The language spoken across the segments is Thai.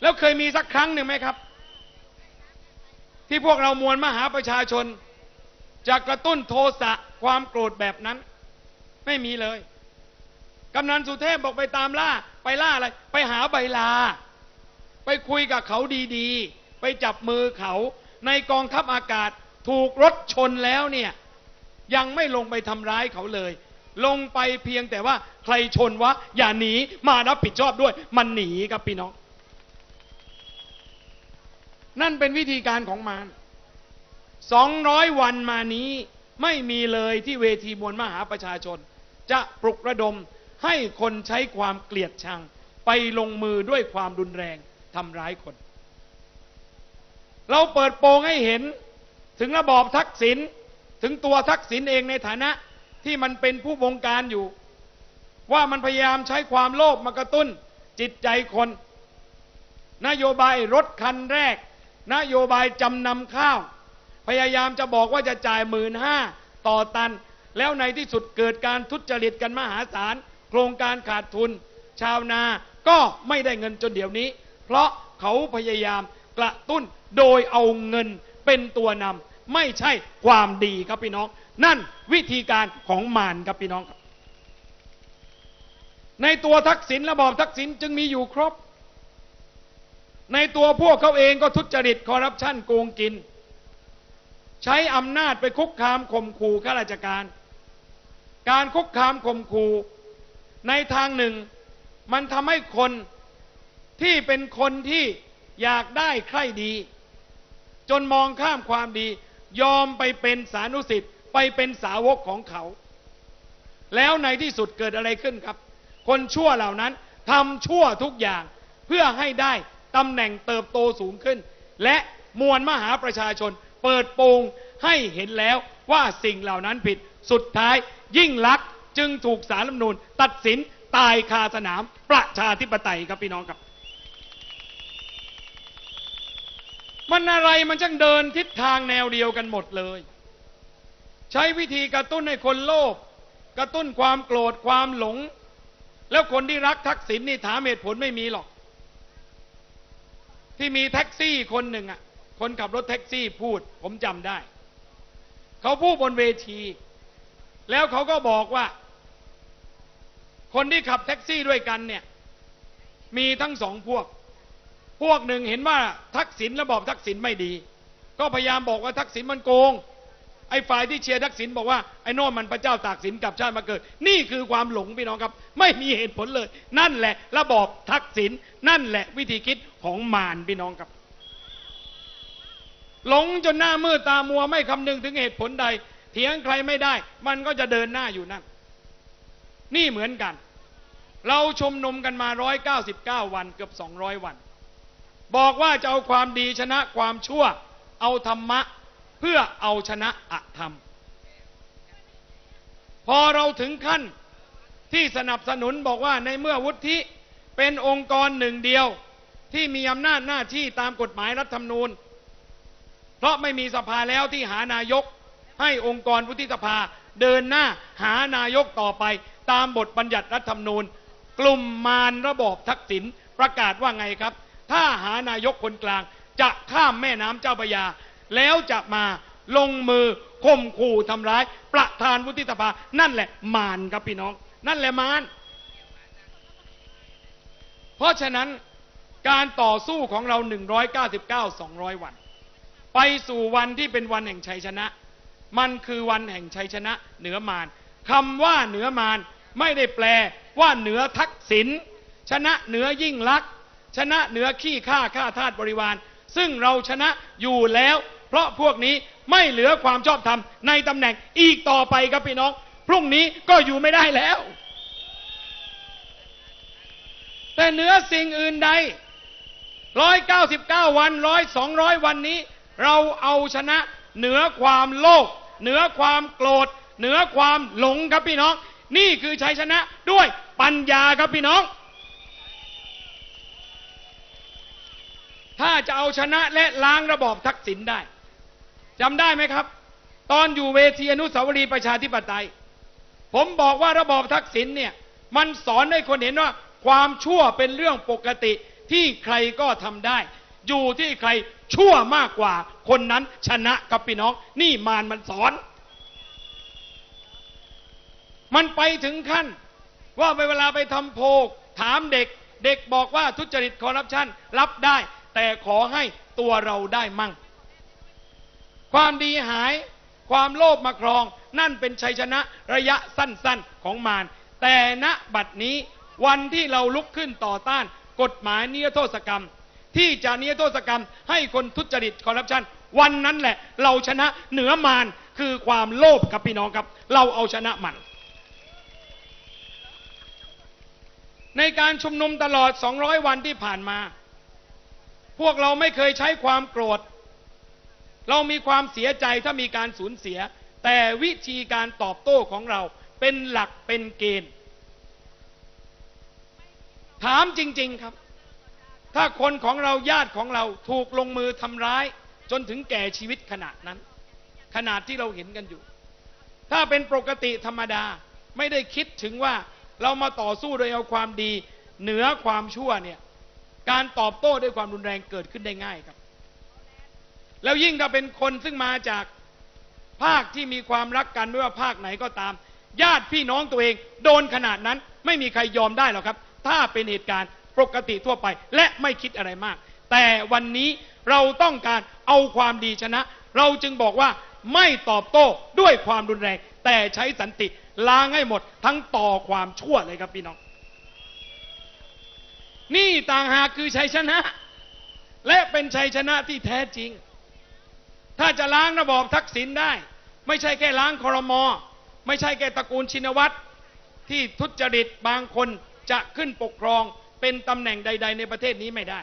แล้วเคยมีสักครั้งหนึ่งไหมครับ ที่พวกเรามวลมหาประชาชน จะกระตุ้นโทสะความโกรธแบบนั้น ไม่มีเลยกำนันสุเทพบอกไปตามล่า ไปล่าอะไร ไปหาใบลา ไปคุยกับเขาดีๆ ไปจับมือเขา ในกองทัพอากาศถูกรถชนแล้วเนี่ย ยังไม่ลงไปทำร้ายเขาเลย ลงไปเพียงแต่ว่าใครชนวะ อย่าหนีมารับผิดชอบด้วย มันหนีครับพี่น้อง นั่นเป็นวิธีการของมารสองร้อยวันมานี้ไม่มีเลยที่เวทีมวลมหาประชาชน จะปลุกระดมให้คนใช้ความเกลียดชัง ไปลงมือด้วยความรุนแรงทำร้ายคน เราเปิดโปงให้เห็นถึงระบอบทักษิณถึงตัวทักษิณเองในฐานะที่มันเป็นผู้บงการอยู่ ว่ามันพยายามใช้ความโลภมากระตุ้นจิตใจคน นโยบายรถคันแรก นโยบายจำนำข้าว พยายามจะบอกว่าจะจ่ายหมื่นห้าต่อตัน แล้วในที่สุดเกิดการทุจริตกันมหาศาล โครงการขาดทุน ชาวนาก็ไม่ได้เงินจนเดี๋ยวนี้ เพราะเขาพยายามกระตุ้นโดยเอาเงินเป็นตัวนำไม่ใช่ความดีครับพี่น้อง นั่นวิธีการของมารครับพี่น้องครับในตัวทักษิณระบอบทักษิณจึงมีอยู่ครบ ในตัวพวกเขาเองก็ทุจริตคอร์รัปชันโกงกิน ใช้อำนาจไปคุกคามข่มขู่ข้าราชการ การคุกคามข่มขู่ในทางหนึ่ง มันทำให้คนที่เป็นคนที่อยากได้ใคร่ดี จนมองข้ามความดี ยอมไปเป็นสานุสิทธิ์ไปเป็นสาวกของเขา แล้วในที่สุดเกิดอะไรขึ้นครับ คนชั่วเหล่านั้นทำชั่วทุกอย่างเพื่อให้ได้ ตำแหน่งเติบโตสูงขึ้น และมวลมหาประชาชน เปิดโปงให้เห็นแล้วว่าสิ่งเหล่านั้นผิด สุดท้ายยิ่งลักษณ์จึงถูกสารรัฐมนูญตัดสินตายคาสนามประชาธิปไตยครับพี่น้องครับ มันอะไรมันช่างเดินทิศทางแนวเดียวกันหมดเลย ใช้วิธีกระตุ้นให้คนโลภกระตุ้นความโกรธความหลง แล้วคนที่รักทักษิณนี่ถามเหตุผลไม่มีหรอก ที่มีแท็กซี่คนหนึ่งอะคนขับรถแท็กซี่พูด ผมจำได้ เขาพูดบนเวที แล้วเขาก็บอกว่า คนที่ขับแท็กซี่ด้วยกันเนี่ย มีทั้งสองพวก พวกหนึ่งเห็นว่าทักษิณระบอบทักษิณไม่ดี ก็พยายามบอกว่าทักษิณมันโกง ไอ้ฝ่ายที่เชียร์ทักษิณบอกว่าไอ้โน่นมันพระเจ้าตากสินกลับชาติมาเกิด นี่คือความหลงพี่น้องครับ ไม่มีเหตุผลเลย นั่นแหละระบอบทักษิณนั่นแหละวิธีคิดของมารพี่น้องครับ หลงจนหน้ามืดตามัวไม่คำนึงถึงเหตุผลใด เถียงใครไม่ได้ มันก็จะเดินหน้าอยู่นั่น นี่เหมือนกัน เราชมนมกันมา 199 วันเกือบ 200 วัน บอกว่าจะเอาความดีชนะความชั่ว เอาธรรมะ เพื่อเอาชนะอธรรม พอเราถึงขั้นที่สนับสนุนบอกว่าในเมื่อวุฒิเป็นองค์กรหนึ่งเดียวที่มีอำนาจหน้าที่ตามกฎหมายรัฐธรรมนูญ เพราะไม่มีสภาแล้วที่หานายกให้องค์กรวุฒิสภาเดินหน้าหานายกต่อไป ตามบทบัญญัติรัฐธรรมนูญ กลุ่มมารระบอบทักษิณประกาศว่าไงครับ ถ้าหานายกคนกลางจะข้ามแม่น้ำเจ้าพระยา แล้วจะมาลงมือข่มขู่ทำร้าย ประธานวุฒิสภา นั่นแหละมารครับพี่น้อง นั่นแหละมารเพราะฉะนั้นการต่อสู้ของเรา 199 200 วัน ไปสู่วันที่เป็นวันแห่งชัยชนะ มันคือวันแห่งชัยชนะ เหนือมารคำว่าเหนือมารไม่ได้แปลว่าเหนือทักษิณชนะเหนือยิ่งลักษณ์ชนะเหนือขี้ข้าข้าทาสบริวาร ซึ่งเราชนะอยู่แล้ว ราะพวกนี้ไม่เหลือความชอบธรรมในตำแหน่งอีกต่อไปครับพี่น้อง พรุ่งนี้ก็อยู่ไม่ได้แล้ว แต่เหนือสิ่งอื่นใด 199 วันร้อยสองร้อยวันนี้ เราเอาชนะเหนือความโลภเหนือความโกรธ เหนือความหลงครับพี่น้อง นี่คือชัยชนะด้วยปัญญาครับพี่น้อง ถ้าจะเอาชนะและล้างระบอบทักษิณได้ จำได้ไหมครับ ตอนอยู่เวทีอนุสาวรีย์ประชาธิปไตย ผมบอกว่าระบอบทักษิณเนี่ย มันสอนให้คนเห็นว่า ความชั่วเป็นเรื่องปกติที่ใครก็ทำได้ อยู่ที่ใครชั่วมากกว่า คนนั้นชนะครับพี่น้อง นี่มารมันสอน มันไปถึงขั้น ว่าเวลาไปทำโพลถามเด็ก เด็กบอกว่าทุจริตคอร์รัปชันรับได้ แต่ขอให้ตัวเราได้มั่ง ความดีหาย ความโลภมาครอง นั่นเป็นชัยชนะระยะสั้นๆของมารแต่ณบัดนี้วันที่เราลุกขึ้นต่อต้าน กฎหมายนิรโทษกรรม ที่จะนิรโทษกรรม ให้คนทุจริตคอร์รัปชันวันนั้นแหละ เราชนะเหนือมารคือความโลภครับพี่น้องครับ เราเอาชนะมัน ในการชุมนุมตลอด 200 วันที่ผ่านมา พวกเราไม่เคยใช้ความโกรธ เรามีความเสียใจถ้ามีการสูญเสีย แต่วิธีการตอบโต้ของเราเป็นหลักเป็นเกณฑ์ ถามจริง ๆครับ ถ้าคนของเราญาติของเราถูกลงมือทำร้าย จนถึงแก่ชีวิตขนาดนั้น ขนาดที่เราเห็นกันอยู่ ถ้าเป็นปกติธรรมดาไม่ได้คิดถึงว่าเรามาต่อสู้โดยเอาความดี เหนือความชั่วเนี่ย การตอบโต้ด้วยความรุนแรงเกิดขึ้นได้ง่ายครับ แล้วยิ่งถ้าเป็นคนซึ่งมาจากภาคที่มีความรักกันไม่ว่าภาคไหนก็ตาม ญาติพี่น้องตัวเอง โดนขนาดนั้นไม่มีใครยอมได้หรอกครับ ถ้าเป็นเหตุการณ์ปกติทั่วไป และไม่คิดอะไรมาก แต่วันนี้เราต้องการเอาความดีชนะ เราจึงบอกว่าไม่ตอบโต้ด้วยความรุนแรง แต่ใช้สันติล้างให้หมดทั้งต่อความชั่วเลยครับพี่น้อง นี่ต่างหากคือชัยชนะ และเป็นชัยชนะที่แท้จริง ถ้าจะล้างระบอบทักษิณได้ ไม่ใช่แค่ล้างคอรมอ ไม่ใช่แค่ตระกูลชินวัตรที่ทุจริตบางคนจะขึ้นปกครองเป็นตำแหน่งใด ๆ ในประเทศนี้ไม่ได้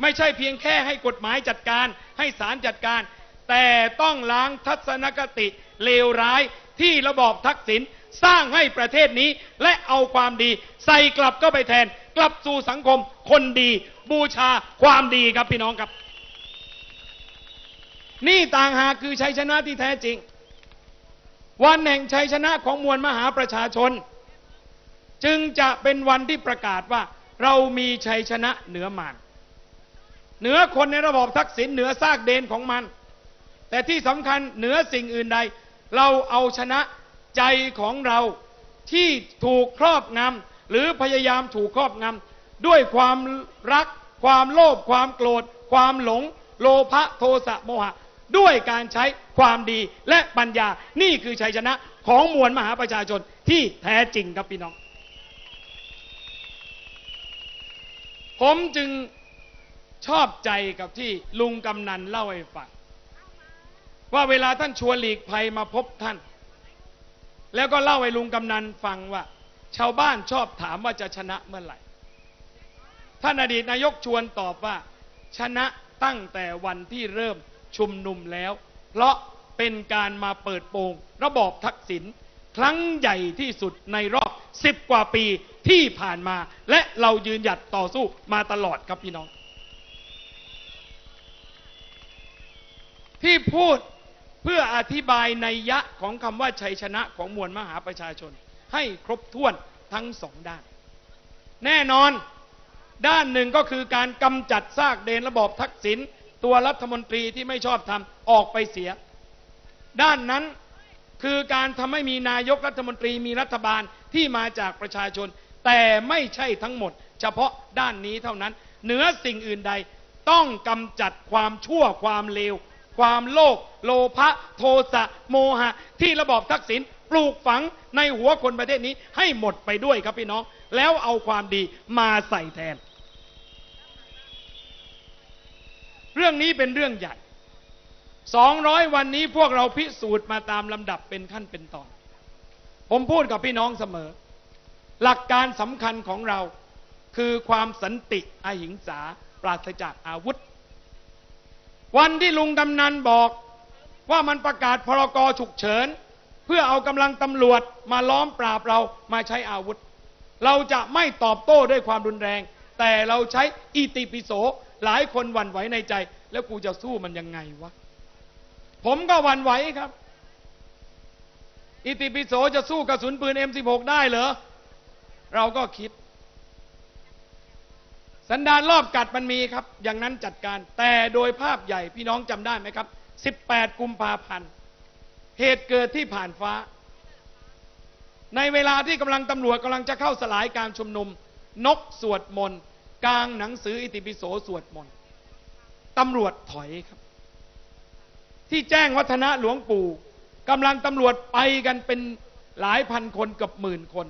ไม่ใช่เพียงแค่ให้กฎหมายจัดการ ให้ศาลจัดการ แต่ต้องล้างทัศนคติเลวร้ายที่ระบอบทักษิณสร้างให้ประเทศนี้และเอาความดี ใส่กลับเข้าไปแทน กลับสู่สังคมคนดี บูชาความดีครับพี่น้องครับ นี่ต่างหากคือชัยชนะที่แท้จริง วันแห่งชัยชนะของมวลมหาประชาชน จึงจะเป็นวันที่ประกาศว่า เรามีชัยชนะเหนือมารเหนือคนในระบอบทักษิณเหนือซากเดนของมัน แต่ที่สำคัญเหนือสิ่งอื่นใด เราเอาชนะใจของเราที่ถูกครอบงำหรือพยายามถูกครอบงำด้วยความรัก ความโลภความโกรธ ความหลง โลภะโทสะโมหะ ด้วยการใช้ความดีและปัญญา นี่คือชัยชนะของมวลมหาประชาชนที่แท้จริงครับพี่น้อง ผมจึงชอบใจกับที่ลุงกำนันเล่าให้ฟังว่าเวลาท่านชวนหลีกภัยมาพบท่าน แล้วก็เล่าให้ลุงกำนันฟังว่า ชาวบ้านชอบถามว่าจะชนะเมื่อไหร่ ท่านอดีตนายกชวนตอบว่า ชนะตั้งแต่วันที่เริ่ม ชุมนุมแล้ว เพราะเป็นการมาเปิดโปงระบอบทักษิณครั้งใหญ่ที่สุดในรอบสิบกว่าปีที่ผ่านมา และเรายืนหยัดต่อสู้มาตลอดครับพี่น้อง ที่พูดเพื่ออธิบายในยะของคำว่าชัยชนะของมวลมหาประชาชน ให้ครบถ้วนทั้งสองด้าน แน่นอนด้านหนึ่งก็คือการกำจัดซากเดนระบอบทักษิณ ตัวรัฐมนตรีที่ไม่ชอบทำออกไปเสีย ด้านนั้นคือการทำให้มีนายกรัฐมนตรีมีรัฐบาลที่มาจากประชาชน แต่ไม่ใช่ทั้งหมด เฉพาะด้านนี้เท่านั้น เหนือสิ่งอื่นใดต้องกำจัดความชั่วความเลว ความโลภโลภะโทสะโมหะ ที่ระบอบทักษิณปลูกฝังในหัวคนประเทศนี้ให้หมดไปด้วยครับพี่น้อง แล้วเอาความดีมาใส่แทน เรื่องนี้เป็นเรื่องใหญ่200วันนี้พวกเราพิสูจน์มาตามลำดับเป็นขั้นเป็นตอน ผมพูดกับพี่น้องเสมอ หลักการสำคัญของเราคือความสันติอหิงสาปราศจากอาวุธ วันที่ลุงกำนันบอกว่ามันประกาศพรกฉุกเฉิน เพื่อเอากำลังตำรวจมาล้อมปราบเรามาใช้อาวุธ เราจะไม่ตอบโต้ด้วยความรุนแรง แต่เราใช้อิติปิโส หลายคนหวั่นไหวในใจ แล้วกูจะสู้มันยังไงวะ ผมก็หวั่นไหวครับ อิติปิโสจะสู้กระสุนปืน M16 ได้เหรอ เราก็คิด สันดานรอบกัดมันมีครับ อย่างนั้นจัดการ แต่โดยภาพใหญ่พี่น้องจำได้ไหมครับ 18 กุมภาพันธ์ เหตุเกิดที่ผ่านฟ้า ในเวลาที่กำลังตำรวจกำลังจะเข้าสลายการชุมนุม นกสวดมนต์ กลางหนังสืออิติปิโสสวดมนต์ตำรวจถอยครับ ที่แจ้งวัฒนะหลวงปู่กำลังตำรวจไปกันเป็นหลายพันคนเกับหมื่นคน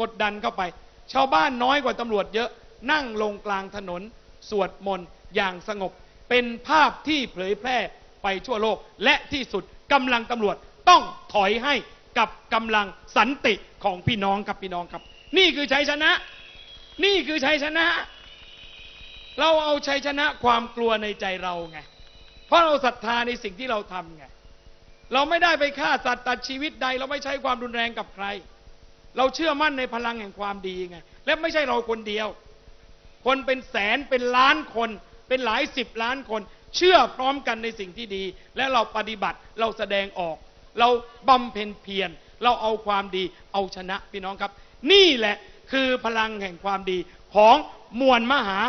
กดดันเข้าไป ชาวบ้านน้อยกว่าตำรวจเยอะนั่งลงกลางถนน สวดมนต์อย่างสงบ เป็นภาพที่เผยแพร่ไปทั่วโลก และที่สุดกำลังตำรวจต้องถอยให้กับกำลังสันติของพี่น้องครับพี่น้องครับ นี่คือชัยชนะ นี่คือชัยชนะ เราเอาชัยชนะความกลัวในใจเราไง เพราะเราศรัทธาในสิ่งที่เราทำไง เราไม่ได้ไปฆ่าสัตว์ตัดชีวิตใด เราไม่ใช้ความรุนแรงกับใคร เราเชื่อมั่นในพลังแห่งความดีไง และไม่ใช่เราคนเดียว คนเป็นแสนเป็นล้านคน เป็นหลายสิบล้านคน เชื่อพร้อมกันในสิ่งที่ดี และเราปฏิบัติเราแสดงออก เราบำเพ็ญเพียรเราเอาความดีเอาชนะพี่น้องครับ นี่แหละคือพลังแห่งความดีของมวลมหา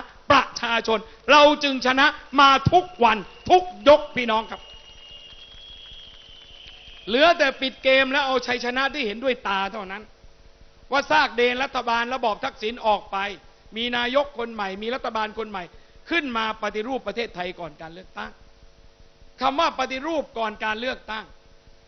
ชาชน เราจึงชนะมาทุกวันทุกยกพี่น้องครับ เหลือแต่ปิดเกมแล้วเอาชัยชนะที่เห็นด้วยตาเท่านั้น ว่าซากเดนรัฐบาลระบอบทักษิณออกไป มีนายกคนใหม่ มีรัฐบาลคนใหม่ ขึ้นมาปฏิรูปประเทศไทยก่อนการเลือกตั้งคำว่าปฏิรูปก่อนการเลือกตั้ง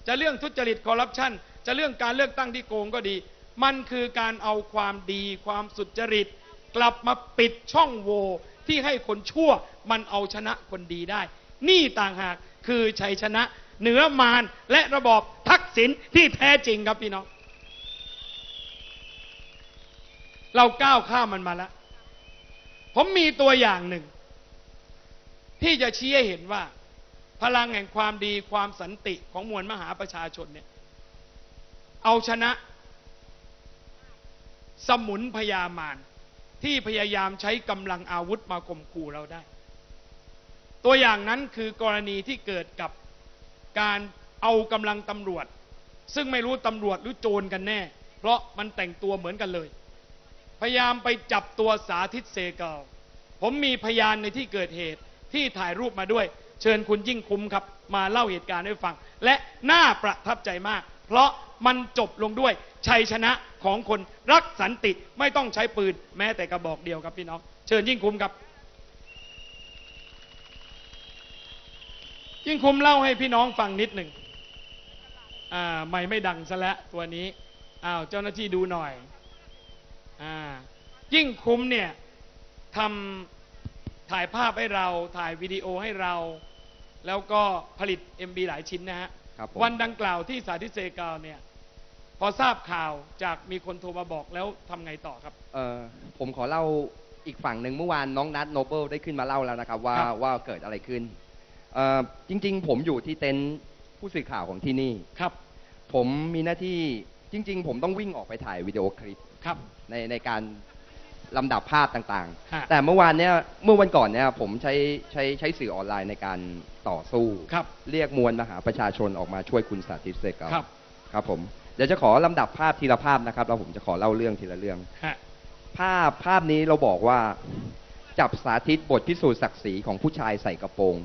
จะเรื่องทุจริตคอร์รัปชันจะเรื่องการเลือกตั้งที่โกงก็ดี มันคือการเอาความดีความสุจริต กลับมาปิดช่องโหว่ ที่ให้คนชั่วมันเอาชนะคนดีได้ นี่ต่างหากคือชัยชนะ เหนือมารและระบอบทักษิณที่แท้จริงครับพี่น้อง เราก้าวข้ามมันมาแล้ว ผมมีตัวอย่างหนึ่ง ที่จะชี้ให้เห็นว่า พลังแห่งความดีความสันติของมวลมหาประชาชนเนี่ย เอาชนะ สมุนพยามาร ที่พยายามใช้กำลังอาวุธมาข่มขู่เราได้ ตัวอย่างนั้นคือกรณีที่เกิดกับการเอากำลังตำรวจ ซึ่งไม่รู้ตำรวจหรือโจรกันแน่ เพราะมันแต่งตัวเหมือนกันเลย พยายามไปจับตัวสาธิตเซเกลผมมีพยานในที่เกิดเหตุที่ถ่ายรูปมาด้วย เชิญคุณยิ่งคุ้มครับ มาเล่าเหตุการณ์ให้ฟัง และน่าประทับใจมาก เพราะมันจบลงด้วยชัยชนะ ของคนรักสันติไม่ต้องใช้ปืนแม้แต่กระบอกเดียวครับพี่น้อง เชิญยิ่งคุ้มครับ ยิ่งคุ้มเล่าให้พี่น้องฟังนิดหนึ่งอ่าไม่ไม่ดังซะแล้วตัวนี้อ้าวเจ้าหน้าที่ดูหน่อยอ่ายิ่งคุ้มเนี่ยทำถ่ายภาพให้เราถ่ายวิดีโอให้เรา แล้วก็ผลิต MB หลายชิ้นนะฮะครับผมวันดังกล่าวที่สาธิตเซกาวเนี่ย พอทราบข่าวจากมีคนโทรมาบอกแล้วทำไงต่อครับ เอ่อผมขอเล่าอีกฝั่งหนึ่งเมื่อวานน้องนัทโนเบิลได้ขึ้นมาเล่าแล้วนะครับ ว่าครับ ว่าเกิดอะไรขึ้นเอ่อจริง ๆ ผมอยู่ที่เต็นท์ผู้สื่อข่าวของที่นี่ ครับผมมีหน้าที่จริง ๆ ผมต้องวิ่งออกไปถ่ายวิดีโอคลิปครับ ในในการลำดับภาพต่างฮะ ๆ แต่เมื่อวานเนี้ยเมื่อวันก่อนเนี่ยผมใช้ใช้ใช้สื่อออนไลน์ในการต่อสู้ ครับ เรียกมวลมหาประชาชนออกมาช่วยคุณสาธิตเสกเอาครับ ครับผมเดี๋ยวจะขอลำดับภาพทีละภาพนะครับแล้วผมจะขอเล่าเรื่องทีละเรื่อง ฮะ ภาพภาพนี้เราบอกว่า จับสาธิตบทพิสูจน์ศักดิ์ศรีของผู้ชายใส่กระโปรง